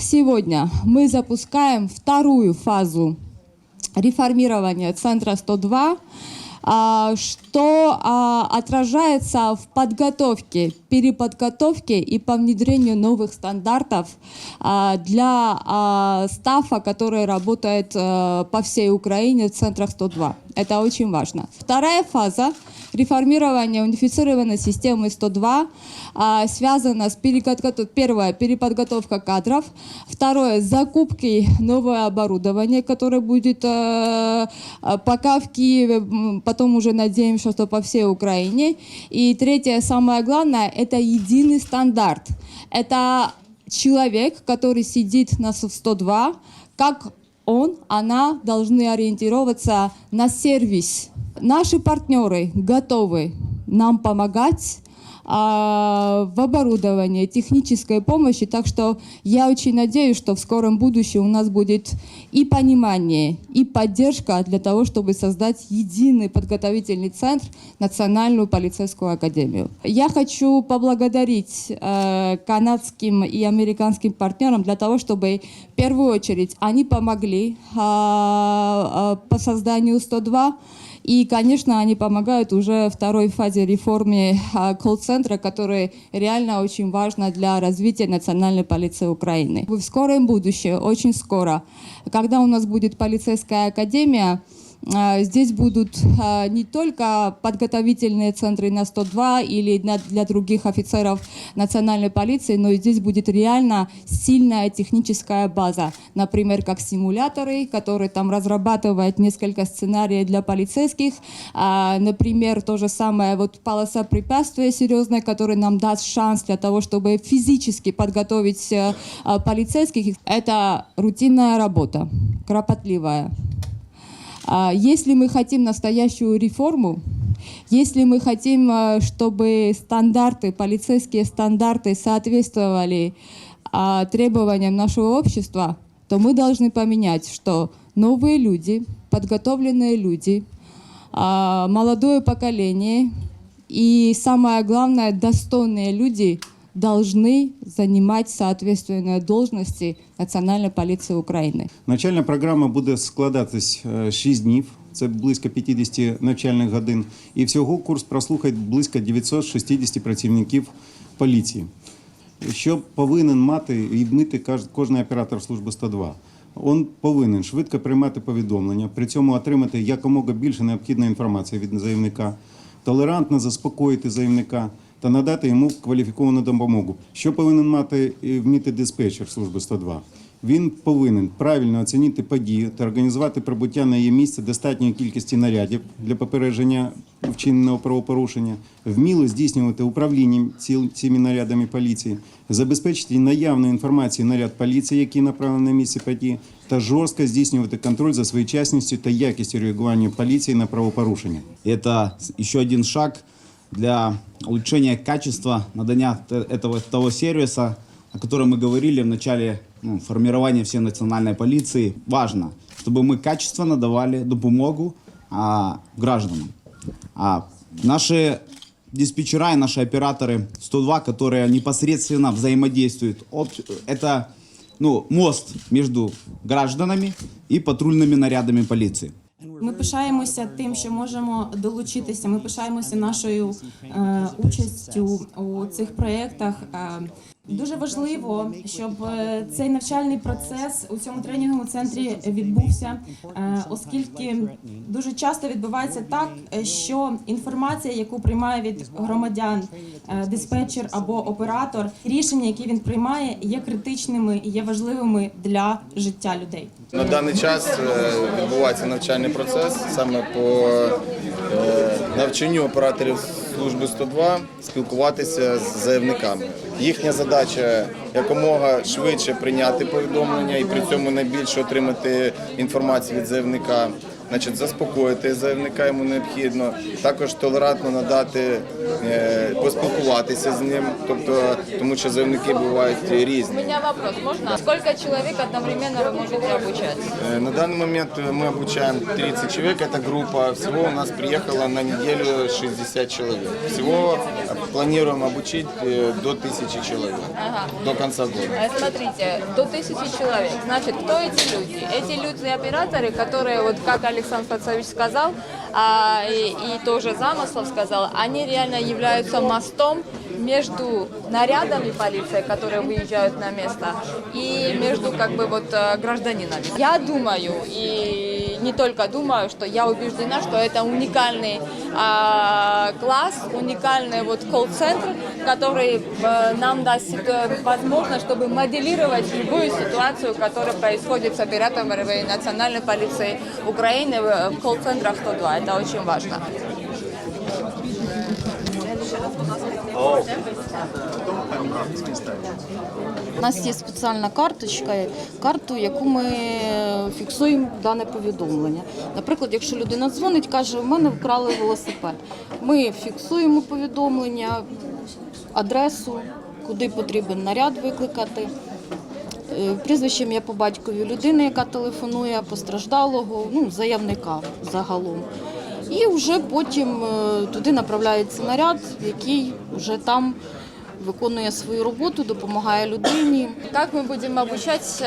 сегодня мы запускаем вторую фазу реформирования Центра 102, а, что а, отражается в подготовке, переподготовке и по внедрению новых стандартов а, для а, стафа, который работает а, по всей Украине в Центрах 102. Это очень важно. Вторая фаза реформирования унифицированной системы 102 а, связана с переподготовкой, первое, переподготовка кадров, второе, закупки нового оборудования, которое будет э, э, пока в Киеве, потом уже надеемся, что по всей Украине. И третье, самое главное, это единый стандарт. Это человек, который сидит на 102, как он, она должны ориентироваться на сервис. Наши партнеры готовы нам помогать в оборудовании, технической помощи. Так что я очень надеюсь, что в скором будущем у нас будет и понимание, и поддержка для того, чтобы создать единый подготовительный центр Национальную полицейскую академию. Я хочу поблагодарить э, канадским и американским партнерам для того, чтобы в первую очередь они помогли а, а, по созданию 102. И, конечно, они помогают уже второй фазе реформы а, колл-центра, который реально очень важно для развития национальной полиции Украины. В скором будущем, очень скоро, когда у нас будет полицейская академия, Здесь будут а, не только подготовительные центры на 102 или для других офицеров национальной полиции, но и здесь будет реально сильная техническая база. Например, как симуляторы, которые там разрабатывают несколько сценариев для полицейских. А, Например, то же самое вот полоса препятствия серьезная, которая нам даст шанс для того, чтобы физически подготовить э, а, полицейских. Это рутинная работа, кропотливая. А, Если мы хотим настоящую реформу, если мы хотим, а, чтобы стандарты, полицейские стандарты соответствовали а, требованиям нашего общества, то мы должны поменять, что новые люди, подготовленные люди, молодое поколение и самое главное, достойные люди должны занимать соответственные должности Национальной полиции Украины. Навчальна програма буде складатись 6 днів. Це близько 50 навчальних годин. І всього курс прослухає близько 960 працівників поліції. Що повинен мати і вміти каж- кожен оператор служби 102? Він повинен швидко приймати повідомлення, при цьому отримати якомога більше необхідної інформації від заявника, толерантно заспокоїти заявника та надати йому кваліфіковану допомогу. Що повинен мати вміти диспетчер служби 102? Він повинен правильно оцінити подію та організувати прибуття на її місце достатньої кількості нарядів для попередження вчиненого правопорушення, вміло здійснювати управління цими нарядами поліції, забезпечити наявну інформацію наряд поліції, який направлений на місце події, та жорстко здійснювати контроль за своєчасністю та якістю реагування поліції на правопорушення. Это еще один шаг для улучшения качества надания этого того сервиса, о котором мы говорили в начале ну, формирования всей национальной полиции. Важно, чтобы мы качественно давали допомогу а, гражданам. А наши диспетчера и наши операторы 102, которые непосредственно взаимодействуют, это ну, мост между гражданами и патрульными нарядами полиции. Ми пишаємося тим, що можемо долучитися. Ми пишаємося нашою е, участю у цих проєктах. Е, дуже важливо, щоб е, цей навчальний процес у цьому тренінговому центрі відбувся, е, оскільки дуже часто відбувається так, е, що інформація, яку приймає від громадян диспетчер або оператор, рішення, які він приймає, є критичними і є важливими для життя людей. На даний час відбувається навчальний процес саме по навчанню операторів служби 102 спілкуватися з заявниками. Їхня задача якомога швидше прийняти повідомлення і при цьому найбільше отримати інформацію від заявника. значить, заспокоїти заявника йому необхідно, також толерантно надати, е, поспілкуватися з ним, тобто, тому що заявники бувають різні. У меня вопрос, можно? Сколько человек одновременно вы можете обучать? Э, На данный момент э, мы обучаем 30 человек, это группа. Всего у нас приехало на неделю 60 человек. Всего э, планируем обучить э, до 1000 человек до конца года. Э, Смотрите, до тысячи человек. Значит, кто эти люди? Эти люди операторы, которые, вот как Александр Фацович сказал, а, и, и тоже Замыслов сказал, они реально являются мостом между нарядами полиции, которые выезжают на место, и между как бы вот э, гражданинами. Я думаю, и не только думаю, что я убеждена, что это уникальный а, класс, уникальный вот колл-центр, который э, нам даст ситу- возможность, чтобы моделировать любую ситуацию, которая происходит с операторами национальной полиции Украины в в колл-центрах 102. Это очень важно. У нас є спеціальна карточка, карту, яку ми фіксуємо дане повідомлення. Наприклад, якщо людина дзвонить, каже, у мене вкрали велосипед. Ми фіксуємо повідомлення, адресу, куди потрібен наряд викликати. Е, Прізвище ім'я по батькові людини, яка телефонує, постраждалого, ну, заявника загалом. І вже потім е, туди направляється наряд, який вже там виконує свою роботу, допомагає людині. Как мы будем обучать э,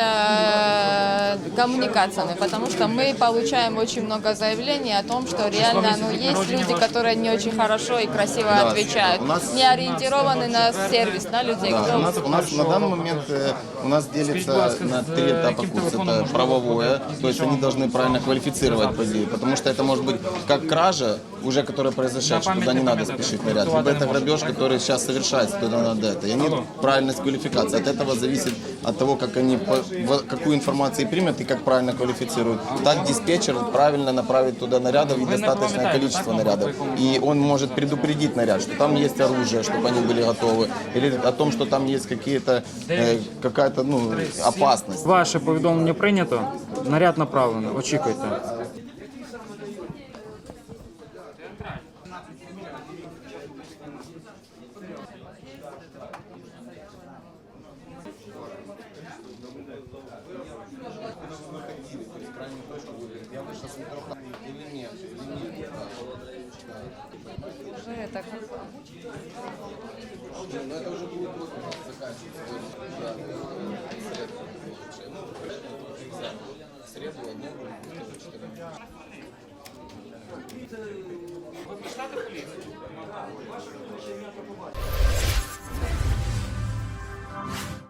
коммуникациями? Потому что мы получаем очень много заявлений о том, что реально ну, есть люди, которые не очень хорошо и красиво Да, отвечают, нас- не ориентированы на сервис, на людей. Да, кто у нас, у нас на данный момент э, у нас делится на три этапа курс. Это правовое, то есть они должны правильно квалифицировать подеи, потому что это может быть как кража, уже которая произошедшая, туда не надо спешить наряд, либо это грабеж, который сейчас совершается, туда надо это. И они правильность квалификации. От этого зависит от того, как они, какую информацию примут и как правильно квалифицируют. Так диспетчер правильно направит туда нарядов и достаточное количество нарядов. И он может предупредить наряд, что там есть оружие, чтобы они были готовы, или о том, что там есть какие-то э, какая-то ну, опасность. Ваше повідомлення прийнято, наряд направлено. Очікуйте. силе, то есть крайнюю точку выберет. Я бы сейчас не трогал или нет, или нет. Уже так. Ну, это уже будет вот заканчиваться.